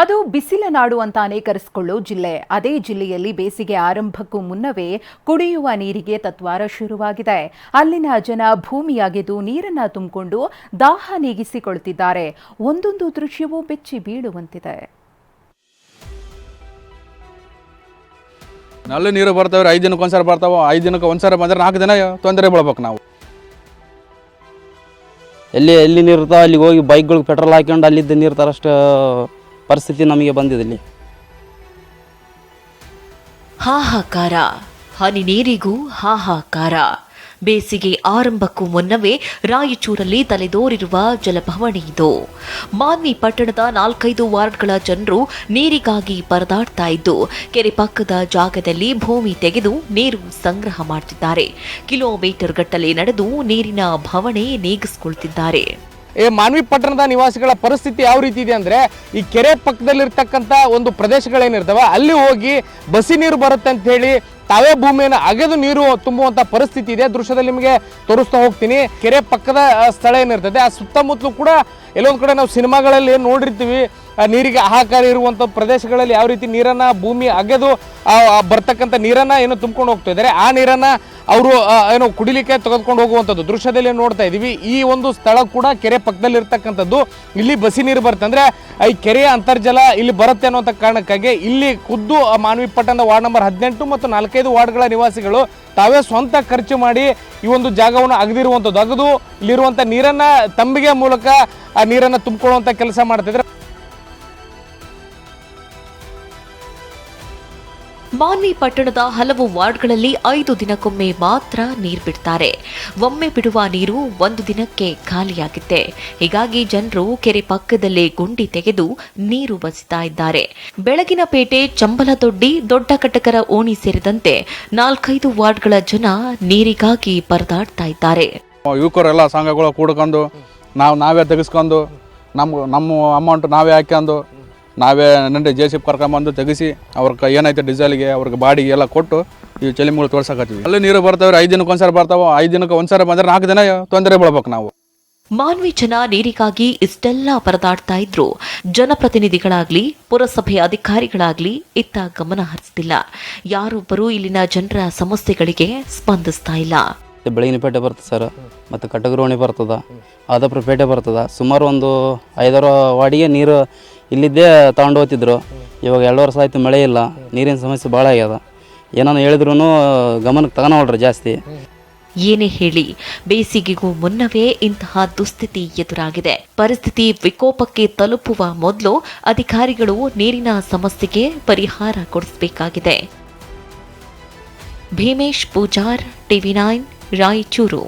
ಅದು ಬಿಸಿಲ ನಾಡು ಅಂತ ಕರೆಸಿಕೊಳ್ಳೋ ಜಿಲ್ಲೆ. ಅದೇ ಜಿಲ್ಲೆಯಲ್ಲಿ ಬೇಸಿಗೆ ಆರಂಭಕ್ಕೂ ಮುನ್ನವೇ ಕುಡಿಯುವ ನೀರಿಗೆ ತತ್ವಾರ ಶುರುವಾಗಿದೆ. ಅಲ್ಲಿನ ಜನ ಭೂಮಿಯಾಗಿದ್ದು ನೀರನ್ನ ತುಂಬಿಕೊಂಡು ದಾಹ ನೀಗಿಸಿಕೊಳ್ತಿದ್ದಾರೆ. ಒಂದೊಂದು ದೃಶ್ಯವೂ ಬೆಚ್ಚಿ ಬೀಳುವಂತಿದೆ. ನಲ್ಲಿ ನೀರು ಬರ್ತಾವೆ ಐದು ದಿನಕ್ಕೆ ಒಂದ್ಸಲ ಬರ್ತಾವ ಐದು ದಿನಕ್ಕೆ ಒಂದ್ಸಲ ಬಂದ್ರೆ ನಾಲ್ಕು ದಿನ ತೊಂದರೆ ಬೀಳ್ಬೇಕು ನಾವು. ಎಲ್ಲಿ ಎಲ್ಲಿ ನೀರು ಇರ್ತಾವೆ ಅಲ್ಲಿಗೆ ಹೋಗಿ ಬೈಕ್ಗಳಿಗೆ ಪೆಟ್ರೋಲ್ ಹಾಕ್ಕೊಂಡು ಅಲ್ಲಿದ್ದ ನೀರು ತರಷ್ಟು ಪರಿಸ್ಥಿತಿ ನಮಗೆ ಬಂದಿದೆ ಇಲ್ಲಿ. ಹಾಹಾಕಾರ. ಹನಿ ನೀರಿಗೂ ಹಾಹಾಕಾರ. ಬೇಸಿಗೆ ಆರಂಭಕ್ಕೂ ಮುನ್ನವೇ ರಾಯಚೂರಲ್ಲಿ ತಲೆದೋರಿರುವ ಜಲಭವಣಿ ಇದು. ಮಾನ್ವಿ ಪಟ್ಟಣದ ನಾಲ್ಕೈದು ವಾರ್ಡ್ಗಳ ಜನರು ನೀರಿಗಾಗಿ ಪರದಾಡ್ತಾ ಇದ್ದು, ಕೆರೆ ಪಕ್ಕದ ಜಾಗದಲ್ಲಿ ಭೂಮಿ ತೆಗೆದು ನೀರು ಸಂಗ್ರಹ ಮಾಡ್ತಿದ್ದಾರೆ. ಕಿಲೋಮೀಟರ್ ಗಟ್ಟಲೆ ನಡೆದು ನೀರಿನ ಭವಣೆ ನೀಗಿಸಿಕೊಳ್ತಿದ್ದಾರೆ. ಈ ಮಾನ್ವಿ ಪಟ್ಟಣದ ನಿವಾಸಿಗಳ ಪರಿಸ್ಥಿತಿ ಯಾವ ರೀತಿ ಇದೆ ಅಂದ್ರೆ, ಈ ಕೆರೆ ಪಕ್ಕದಲ್ಲಿರ್ತಕ್ಕಂಥ ಒಂದು ಪ್ರದೇಶಗಳೇನಿರ್ತವೆ, ಅಲ್ಲಿ ಹೋಗಿ ಬಸಿ ನೀರು ಬರುತ್ತೆ ಅಂತ ಹೇಳಿ ತಾವೇ ಭೂಮಿಯನ್ನು ಅಗೆದು ನೀರು ತುಂಬುವಂತ ಪರಿಸ್ಥಿತಿ ಇದೆ. ದೃಶ್ಯದಲ್ಲಿ ನಿಮಗೆ ತೋರಿಸ್ತಾ ಹೋಗ್ತೀನಿ. ಕೆರೆ ಪಕ್ಕದ ಸ್ಥಳ ಏನಿರ್ತದೆ, ಆ ಸುತ್ತಮುತ್ತಲೂ ಕೂಡ ಎಲ್ಲೊಂದು ಕಡೆ ನಾವು ಸಿನಿಮಾಗಳಲ್ಲಿ ನೋಡಿರ್ತೀವಿ ನೀರಿಗೆ ಹಾಹಾಕಾರ ಇರುವಂಥ ಪ್ರದೇಶಗಳಲ್ಲಿ ಯಾವ ರೀತಿ ನೀರನ್ನ ಭೂಮಿ ಅಗೆದು ಬರ್ತಕ್ಕಂಥ ನೀರನ್ನ ಏನು ತುಂಬ್ಕೊಂಡು ಹೋಗ್ತಾ ಇದ್ದಾರೆ. ಆ ನೀರನ್ನ ಅವರು ಏನು ಕುಡಿಲಿಕ್ಕೆ ತೆಗೆದುಕೊಂಡು ಹೋಗುವಂಥದ್ದು ದೃಶ್ಯದಲ್ಲಿ ನೋಡ್ತಾ ಇದ್ದೀವಿ. ಈ ಒಂದು ಸ್ಥಳ ಕೂಡ ಕೆರೆ ಪಕ್ಕದಲ್ಲಿ ಇರ್ತಕ್ಕಂಥದ್ದು ಇಲ್ಲಿ ಬಸಿ ನೀರು ಬರುತ್ತೆ. ಅಂದರೆ, ಈ ಕೆರೆಯ ಅಂತರ್ಜಲ ಇಲ್ಲಿ ಬರುತ್ತೆ ಅನ್ನುವಂಥ ಕಾರಣಕ್ಕಾಗಿ ಇಲ್ಲಿ ಖುದ್ದು ಮಾನ್ವಿ ಪಟ್ಟಣದ ವಾರ್ಡ್ ನಂಬರ್ ಹದಿನೆಂಟು ಮತ್ತು ನಾಲ್ಕೈದು ವಾರ್ಡ್ಗಳ ನಿವಾಸಿಗಳು ತಾವೇ ಸ್ವಂತ ಖರ್ಚು ಮಾಡಿ ಈ ಒಂದು ಜಾಗವನ್ನು ಅಗದಿರುವಂಥದ್ದು. ಅಗದು ಇಲ್ಲಿರುವಂಥ ನೀರನ್ನು ತಂಬಿಗೆ ಮೂಲಕ, ಆ, ನೀರನ್ನು ತುಂಬಿಕೊಳ್ಳುವಂಥ ಕೆಲಸ ಮಾಡ್ತಿದ್ರೆ ಮಾನ್ವಿ ಪಟ್ಟಣದ ಹಲವು ವಾರ್ಡ್ಗಳಲ್ಲಿ ಐದು ದಿನಕ್ಕೊಮ್ಮೆ ಮಾತ್ರ ನೀರು ಬಿಡ್ತಾರೆ. ಒಮ್ಮೆ ಬಿಡುವ ನೀರು ಒಂದು ದಿನಕ್ಕೆ ಖಾಲಿಯಾಗಿದೆ ಹೀಗಾಗಿ ಜನರು ಕೆರೆ ಪಕ್ಕದಲ್ಲೇ ಗುಂಡಿ ತೆಗೆದು ನೀರು ಬಸಿತಾ ಇದ್ದಾರೆ. ಬೆಳಗಿನ ಪೇಟೆ ಚಂಬಲದೊಡ್ಡಿ ದೊಡ್ಡ ಕಟಕರ ಓಣಿ ಸೇರಿದಂತೆ ನಾಲ್ಕೈದು ವಾರ್ಡ್ಗಳ ಜನ ನೀರಿಗಾಗಿ ಪರದಾಡ್ತಾ ಇದ್ದಾರೆ. ಯುವಕರೆಲ್ಲ ಸಂಘಗಳು ಕೂಡ್ಕೊಂಡು ನಾವು ನಾವೇ ತೆಗೆಸ್ಕೊಂಡು, ನಮ್ಮ ನಮ್ಮ ಅಮೌಂಟ್ ನಾವೇ ಹಾಕ್ಕೊಂಡು ನಾವೇ ನಂಡೆ ಜೆ ಸಿ ಕರ್ಕೊಂಬಂದು ತೆಗಿಸಿ ಅವ್ರಿಗೆ ಏನೈತೆ ಡೀಸೆಲ್ಗೆ ಅವ್ರಿಗೆ ಬಾಡಿಗೆ ಎಲ್ಲ ಕೊಟ್ಟು ಈ ಚಲಿಮಗಳು ತೋರ್ಸಕತ್ತೀವಿ. ಅಲ್ಲಿ ನೀರು ಬರ್ತಾವ್ರೆ ಐದು ದಿನಕ್ಕೆ ಒಂದ್ಸರಿ ಬರ್ತಾವ ಐದು ದಿನಕ್ಕೆ ಒಂದ್ಸರಿ ಬಂದ್ರೆ ನಾಲ್ಕು ದಿನ ತೊಂದರೆ ಬೀಳ್ಬೇಕು ನಾವು. ಮಾನ್ವಿ ಜನ ನೀರಿಗಾಗಿ ಇಷ್ಟೆಲ್ಲ ಪರದಾಡ್ತಾ ಇದ್ರು. ಜನಪ್ರತಿನಿಧಿಗಳಾಗ್ಲಿ ಪುರಸಭೆ ಅಧಿಕಾರಿಗಳಾಗ್ಲಿ ಇತ್ತ ಗಮನ ಹರಿಸ್ತಿಲ್ಲ. ಯಾರೊಬ್ಬರೂ ಇಲ್ಲಿನ ಜನರ ಸಮಸ್ಯೆಗಳಿಗೆ ಸ್ಪಂದಿಸ್ತಾ ಇಲ್ಲ. ಬೆಳಗಿನಪೇಟೆ ಬೆಳಗಿನ ಪೇಟೆ ಬರ್ತದೆ ಸರ್ ಮತ್ತು ಕಟಗರೋಣಿ ಬರ್ತದ ಆದಪುರ ಪೇಟೆ ಬರ್ತದ. ಸುಮಾರು ಒಂದು ಐದಾರು ವಾಡಿಗೆ ನೀರು ಇಲ್ಲಿದ್ದೇ ತಗೊಂಡು ಹೋಗ್ತಿದ್ರು. ಇವಾಗ ಎರಡು ವರ್ಷ ಆಯಿತು ಮಳೆ ಇಲ್ಲ, ನೀರಿನ ಸಮಸ್ಯೆ ಭಾಳ ಆಗ್ಯದ. ಏನಾನು ಹೇಳಿದ್ರು ಗಮನಕ್ಕೆ ತಗೊಳೋಳ್ರಿ ಜಾಸ್ತಿ. ಏನೇ ಹೇಳಿ, ಬೇಸಿಗೆಗೂ ಮುನ್ನವೇ ಇಂತಹ ದುಸ್ಥಿತಿ ಎದುರಾಗಿದೆ. ಪರಿಸ್ಥಿತಿ ವಿಕೋಪಕ್ಕೆ ತಲುಪುವ ಮೊದಲು ಅಧಿಕಾರಿಗಳು ನೀರಿನ ಸಮಸ್ಯೆಗೆ ಪರಿಹಾರ ಕೊಡಿಸಬೇಕಾಗಿದೆ. Bhimesh Pujar, TV nine, Raichur.